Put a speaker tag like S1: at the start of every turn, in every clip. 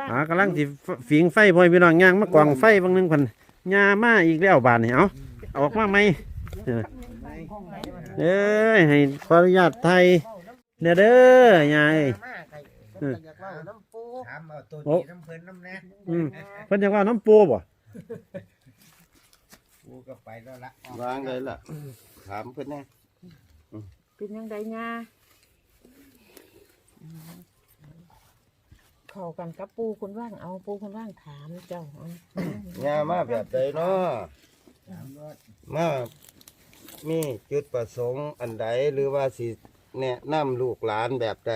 S1: ว่า
S2: อ่ากำลังสิฝิงไฟพ่อยพี่น้องย่างมากองไฟบางหนึงพันยามาอีกแล้วบาดนี่เอาออกมาไหมเออเอ้ยให้ขออนุญาตไทยเด้อเด้อยาเอ้ย
S1: มากไอ้เพิ่นก็อยากเว่าน้ำปู
S3: ถามเอาตัว
S2: โอ้
S3: นี้น้ำเพลินน้ำแน่
S2: อืมเพิ่นจะว่าน้ำปูบ่
S3: กูก็ไปแล้วละ
S4: วางเลยล่ะถามเพิ่นแน่
S1: เป็นยังไงญา เข้ากันกับปูคุณว่างเอาปูคุณว่างถามเจ้าเอา
S4: ยามาแบบใดเนาะ
S3: ถามรถ
S4: มามีจุดประสงค์อันใดหรือว่าสิแนะนำลูกหลานแบบใด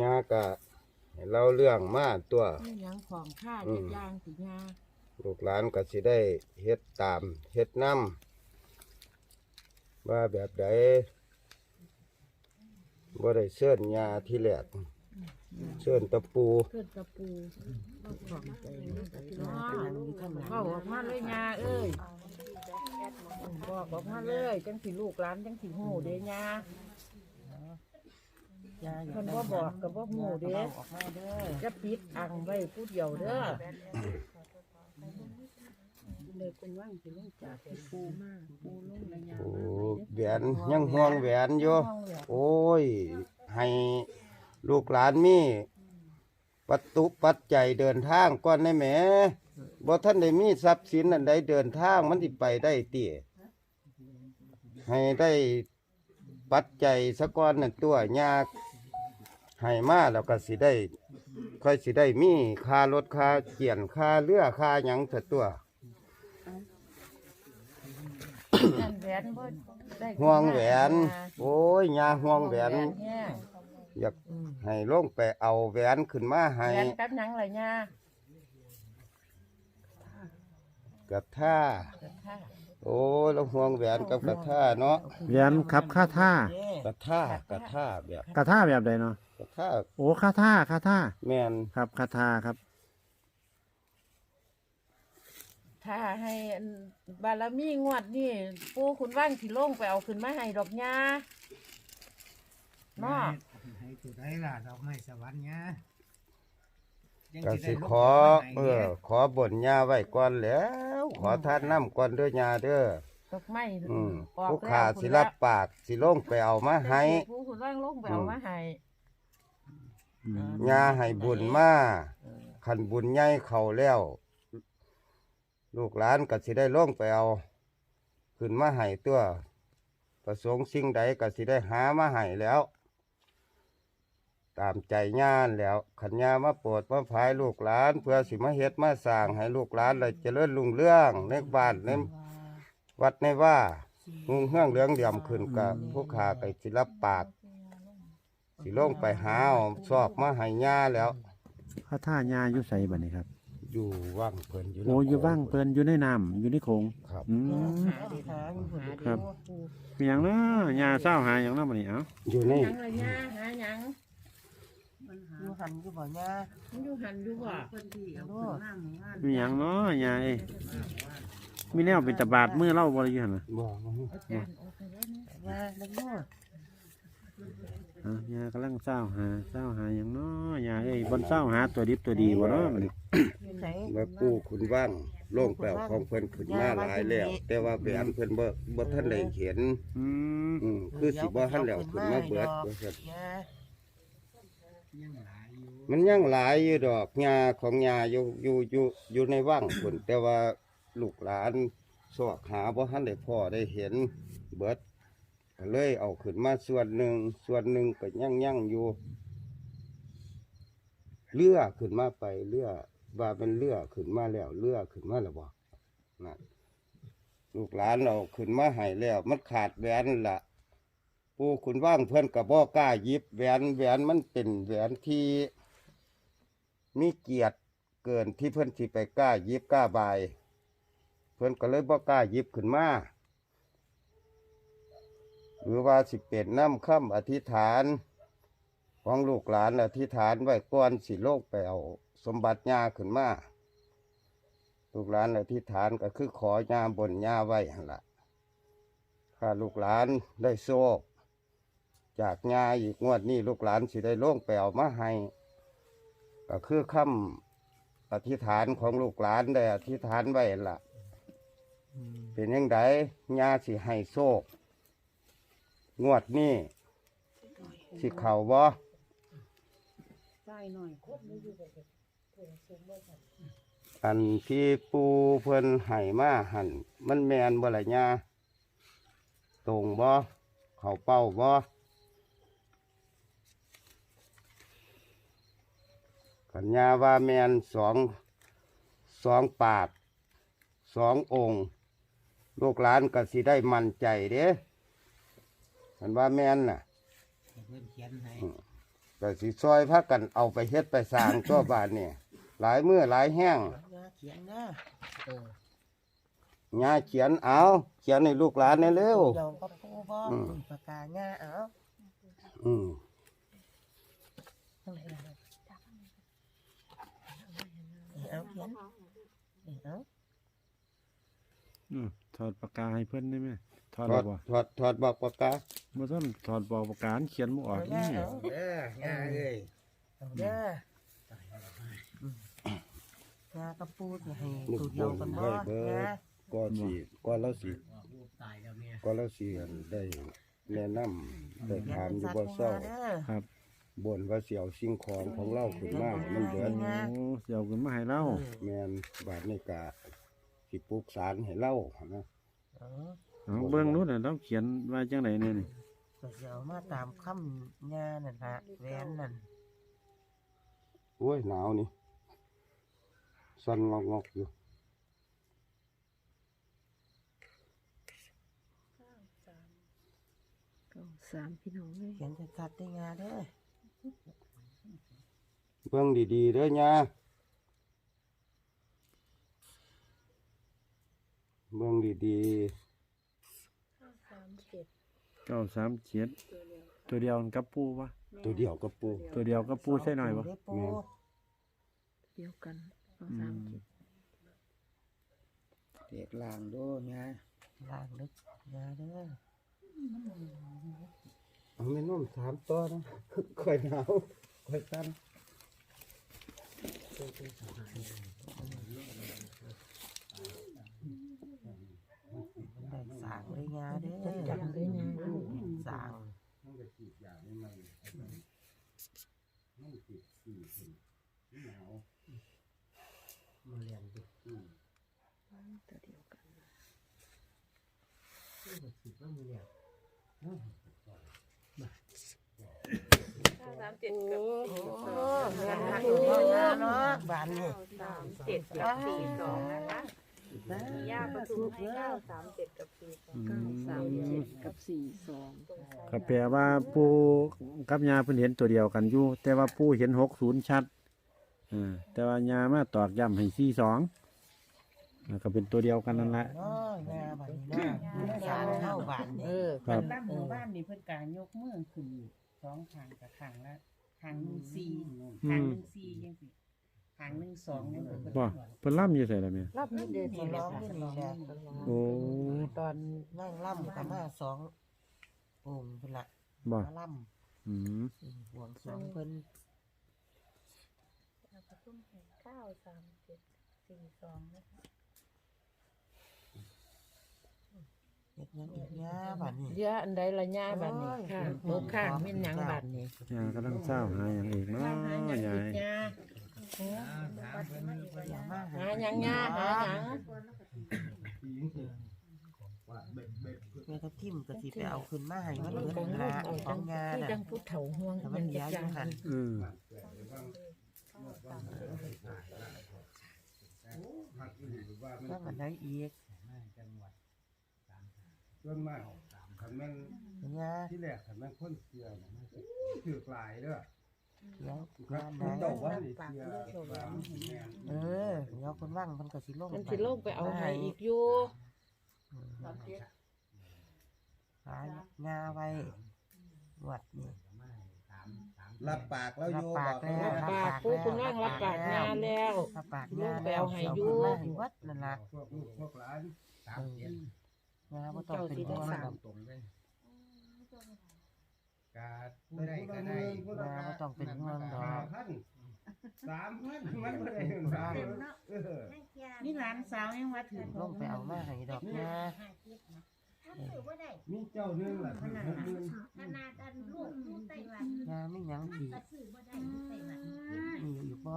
S4: ยาก็ให้เล่าเรื่องมาตัว
S1: ไม่ยังของข้า
S4: อื
S1: เจ็ด
S4: ม
S1: ยางสิญา
S4: ลูกหลานก็สิได้เฮ็ดตามเฮ็ดนำว่าแบบใด บ่ได้เชิญยาที่แรกเชิญตะปู
S1: เพื่อนกับปูของใจเนาะเข้าออกมาเลยญาเอ้ยบอกออกมาเลยจังสิลูกหลานจังสิหูเด้ญาเพิ่นว่าบอกกับว่าหูเด้จะปิดอังไว้ผู้เดียวเด้อ เลยคุณว่างสิลงจากปูมาปูลงระยะ
S4: โอ้แหวนยังห่วงแหวนอยู่โอ้ย ให้ลูกหลานมีปัตตุปัจจัยเดินทางก่อนได้แหมบ่ท่านได้มีทรัพย์สินอันใดเดินทางมันสิไปได้ติให้ได้ปัจจัยสะก่อนนั่นตัวยากให้มาแล้วก็สิได้ ค่อยสิได้มีค่ารถค่าเกียนค่าเรือค่าหยังเถิดตัว
S1: นั่น แหวนบ่ได้
S4: ห่วงแหวน โอ้ยยาห่วงแหวน
S1: แหเนี่ย
S4: อยากให้ลงไปเอาแหวนขึ้นมาให้
S1: แหวนกับหยังไรเนี่ย
S4: กระท่าโอ้ยเราห่วงแหวนกับกระท่าเนาะ
S2: แหวนครับค่าท่าก
S4: ระท่ากระท่าแบบ
S2: กระท่าแบบใดเนาะ
S4: กระท่า
S2: โอ้ค่าท่าค่าท่า
S4: แมน
S2: ครับค่าท่าครับ
S1: ถ้าให้อันบารมีงวดนี่ปูคุณว่างที่ลงไปเอาขึ้นมาให้ดอกหญ้าเนาะ
S3: ให้ตัวได้ล่ะดอกไม้สวรรค์เนี่ยยัง
S4: ก็
S3: ได้
S4: สิ
S3: ลง
S4: ขอ
S3: ไป
S4: เอ
S3: ไหน
S4: อ
S3: นี่ย
S4: ขอบ่นยาไว้ก่อนแหล้ว ขอทานน้ำก่อนเด้อยาเด้อ
S1: ดอกไม้
S4: อืม
S1: ออก
S4: ผู้
S1: แล้ว
S4: ขาสิรับปากสิลงไปเอามาให้
S1: ปูคุณว่างลงไปเอามาให้
S4: ยาให้บุญมาขันบุญใหญ่เข้าแล้ว ลูกหลานก็สิได้ล่องไปเอา ขึ้นมาให้ตัว ประสงค์สิ่งใดก็สิได้หามาให้แล้ว ตามใจญาณแล้วขันญามาโปรดมาพายลูกหลาน เพื่อสิมาเฮ็ดมาสร้างให้ลูกหลานเลยเจริญรุ่งเรื่องในบ้านในวัดในว่าหุงเฮืองเหลืองเหลี่ยมขึ้นกับผู้ขาไปสิรับปากสิล่งไปหาเอาชอบมาให้ญาแล้ว
S2: ค่าท่ายาอยู่ใส่บัดนี้ครับ
S4: อยู่ว่างเพิ่นอยู่
S2: โอ้อยู่ว่างเพิ่นอยู่ในน้ำอยู่ในโขง
S4: ครับ
S2: อืม
S1: หาดีทาง
S2: ครับมีหยังเนาะยาเศร้าหาหยังเนาะบัดนี้เอ้า
S4: อยู่ใน
S1: หยังไรเนี่ยหาหยัง
S3: อยู่หันอยู่บ่เนี่ย
S1: มันอยู่หันอยู่บ่
S2: มีหยังเนาะยาเอ้ยมีแนวเป็นตะบาดมือเล่าบ่ได้อยู่หั่นน่ะ
S4: บ่
S1: อาจารย์ออกไปแล้วนะ
S3: ว่าแล้วก็
S2: อะ ยากำลังเศร้าหาเศร้าหาหยังเนาะยาเอ้ยบนเศร้าหาตัวดิบตัวดีบ่เนาะบัดนี้
S1: อยู่ไหน
S4: มากู้คุณว่างลงแปลวของเพิ่นขึ้นมาหลายแล้ว แต่ว่าแหวนเพิ่นบ่บ่ทันได้เห็น
S2: อืม
S4: อืมคือสิบ่ทันแล้วขึ้นมาเบิดว่าซั่น
S1: ยา
S3: ยังหลายอยู่
S4: มันยังหลายอยู่ดอกหญ้าของหญ้าอยู่อยู่อยู่อยู่ในว่างพุ่นแต่ว่าลูกหลานสอกหาบ่ทันได้พ่อได้เห็นเบิด ก็เลยเอาขึ้นมาส่วนหนึ่งส่วนหนึ่งก็ยั่งยั่งอยู่เรือขึ้นมาไปเรือว่าเป็นเรือขึ้นมาแล้วเรือขึ้นมาแล้วบ่นั่นลูกหลานเราขึ้นมาให้แล้ว มันขาดแหวนละผู้คุณว่างเพื่อนกับบ่กล้ายิบแหวนแหวนมันเป็นแหวนที่มีเกียรติเกินที่เพื่อนสิไปกล้ายิบกล้าบาย เพื่อนก็เลยบ่กล้ายิบขึ้นมา หรือว่าสิเป็นน้ำค่ำอธิษฐาน ของลูกหลานอธิษฐานไว้ก่อนสิโลกไปเอาสมบัติญาขึ้นมาลูกหลานอธิษฐานก็คือขอญาบนญาไว้หั่นละถ้าลูกหลานได้โชคจากงาอีกงวดนี้ลูกหลานสิได้ลงไปเอามาให้ก็คือคำอธิษฐานของลูกหลานได้อธิษฐานไว้ล่ะเป็นยังไงงาสิให้โชค งวดนี้สิเข่าบ่
S1: ใส่หน่อย
S4: อันที่ปูเพิ่นให้มาหันมันแมนบ่ละญาตรงบ่เข่าเป้าบ่ขันญาว่าแมนสองสองปากสององค์ ลูกหลานก็สิได้มั่นใจเด้ ขันว่าแมนน่ะ
S3: เพื่อนเขียนให้
S4: ก็สิซอยพักกันเอาไปเฮ็ดไปสร้างตัวบ้านนี่หลายมือหลายแห้ง
S3: ยาเขียนนะเออ
S4: ญาเขียนเอาเขียนให้ลูกหลานในเร็ว
S3: เดี๋ยวก็ปูบ่
S4: อืม
S3: ปากกาหญ้าเอา
S4: อืม
S3: เอาเขียนเอา
S2: อืม ถอดปากกาให้เพิ่นได้ไหมถอด
S4: ถอ
S2: แล้
S4: ด
S2: วบ่
S4: ถอดถอดบอกปากกา
S2: บ่ต้องถอดบอกปากกาอันเขียนบ่ออกนี่
S3: เอาเด้อยาเอ้ยเอาเด้ออืมยากระปูจะให้ตัวเดียวกันบ่ยา
S4: ก่อนสิก่อนเราสิ
S3: ตายแล้วเนี่ย
S4: ก่อนเราสิอันได้แนะนำได้ถามอยู่บ่เศร้า
S2: ครับ
S4: บ่นว่าสิเอาสิ่งของของเราขึ้นมาให้มันเบิด
S2: โอ้เสียวขึ้นมาให้เรา
S4: แม่นบาดนี้ก็ สิปลูกสารให้เรานะ
S3: เออ
S2: เอาเบิ่งนู้นน่ะเราเขียนว่าจังไดเนี่ยนี่
S3: ก็จะเอามาตามคำยานั่นละแหวนนั่น
S4: โอ้ยหนาวนี่สั่นงอกๆอยู่
S5: เก้าสามพี่น้องเลย
S3: เขียนชัดๆได้ยาเด้อ
S4: เบิ่งดีๆเด้อย่า เบิ่งดี
S2: เก้าสามเจ็ดตัวเดียวกับปูวะ
S4: ๆ ตัวเดียวก็ปลูก
S2: ตัวเดียวกับปูใช่หน่อยบ่
S3: ได้ปู
S4: แม่
S5: เดียวกันเก้า
S2: อื
S5: สาม
S2: ม
S5: เจ็ด
S6: เด็กลางโดยา
S3: ล่างลึกยาเด้อ
S4: เอาแม่น้อมถามต่อนะ ค่อยหนาวค่อยสั่น
S3: ได้สางได้ยาเด้อ
S5: จังเลยนะ
S3: สาง
S5: ตัวเดียวกัน
S3: โอ้เงินหักอยู่เท่ายาเนาะบานนี่
S7: สามเจ็ดกับสี่สองนะคะย่าประทุมให้เก้าสามเจ็ดกับสี่สอง
S2: อื
S5: เก้ามสามเจ็ดกับสี่สอง
S2: ก็แปลว่าปูกับยาเพิ่นเห็นตัวเดียวกันอยู่ แต่ว่าปูเห็นหกศูนย์ชัดอ่าแต่ว่ายามาตอกย้ำให้สี่สองก็เป็นตัวเดียวกันนั่นแหละ
S3: เนาะยาบานนี่เนาะสางเท่าบาน
S1: เอ
S3: นี่
S1: อ
S2: ครับ
S1: บ้านหมู่บ้านนี่เพิ่นการยกมือขึ้นสองข้างกับข้างละข้างหนึ่งสี่ข้างหนึ่งสี่ยังสิข้างหนึ่งสองยังสิเพิ่น
S2: บ่เพิ่นล่ำอยู่ใส่ละแม่
S1: รอบนี้เดือน
S3: นี่
S1: นี้
S3: ร้
S1: ร้
S3: อ
S1: องง
S3: นี่
S1: นี่
S3: นี่
S1: แห
S3: แห
S1: ละ
S3: ละ
S2: โอ้
S3: ตอนนั่งล่ำกับมาสององค์เพิ่นละ
S2: บ่
S3: มาล่
S2: อืมำ
S3: อืมหวงสองเพิ่น
S7: ย่าประทุมให้เก้าสามเจ็ดสี่สองนะคะ
S3: เฮ็ดหยังอีกยาบานนี่
S1: เยอะอันใดละย่าบัดนี้ข้างโตข้างแม่นหยังบัดนี้
S2: ยากำลังเศร้าหาอย่างอีกเนาะ
S1: หาหยัง
S2: ยา
S1: อี
S2: ย
S1: กย่า
S3: อย่ามา
S1: หาหยังย่าหาหยัง
S3: แม่ก็ทิ่มก็สิไปเอาขึ้นมาให้มันเหลือ
S1: ของ
S3: ห
S1: ลาเอา
S3: ของ
S1: งาคือ
S3: น่ะ
S1: จังผู้เฒ่าห่วง
S3: แต่มันยาอยู่หัน
S2: อืม
S3: แล้วมันได้อีก
S4: ส่วนมากคันแม่น
S3: ยา
S4: ที่แรกคันแม่นคนเสียน่ะมันถือกหลายเด้อ
S3: เดี๋ยว
S4: ครั
S3: ยา
S4: บ
S3: ได้
S4: เจ้าว่านี่เสียสามแม่น
S3: เออเดี๋ยวคนว่างมันก็สิลง
S1: มันสิลงไปเอาให้อีกอยู่
S3: หายงาไว้วัดนี่
S4: รับปากแล้วอยู่
S3: รับปากแล้วรับ
S1: ปากผู้คุณว่างรับปากงานแล้ว
S3: ถ้าปาก
S1: ลู
S3: งาก
S1: ไปเอาให้ยู
S3: วัดนั่นละ
S4: พวกลูกพวกหลาน
S3: เอองาบ่ต้องเป็นห่วงหรอก
S6: กาไม่ได้ก็ได้
S3: ยาบ่ต้องเป็นห่วงดอก
S4: พันสามพันมันบ่ได้เงินสามเออ
S1: นี่หลานสาวยังว่าถือ
S3: ลงไปเอามาให้ดอกยา
S4: มีเจ้าหนึงล่ะถึงหกหมื่น
S8: ขนาดอันลูกอยู่ไต้หวัน
S3: ยาไม่หยังดี
S8: ก็ซื้อบ่ได้อยู่ไต้หวัน
S3: มีอยู่บ่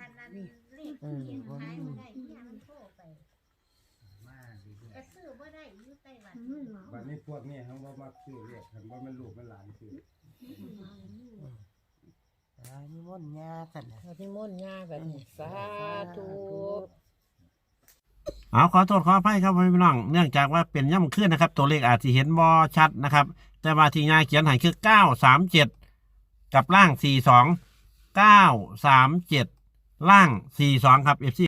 S8: อันนั้นเลขที่เขียนขายบ่ได้ที่อันมันโทรไป
S6: มาดีด้วย
S8: ก็ซื้อบ่ได้อยู่ไต้หวัน
S4: บัดนี้พวกนี้เขาบ่มักซื้อเรียกคันว่ามันลูกมันหลานซื้อ
S3: ยานิมนต์ยาสั่นน่ะ
S1: พอที่ม่นต์ย่าแบบนี้สาธุ
S2: เอาขอโทษขออภัยครับพี่น้อง เนื่องจากว่าเป็นย่ำขึ้นนะครับ ตัวเลขอาจจะเห็นบอชัดนะครับ แต่ว่าที่งาเขียนให้คือ 937 กับล่าง 42 937 ล่าง 42 ครับ FC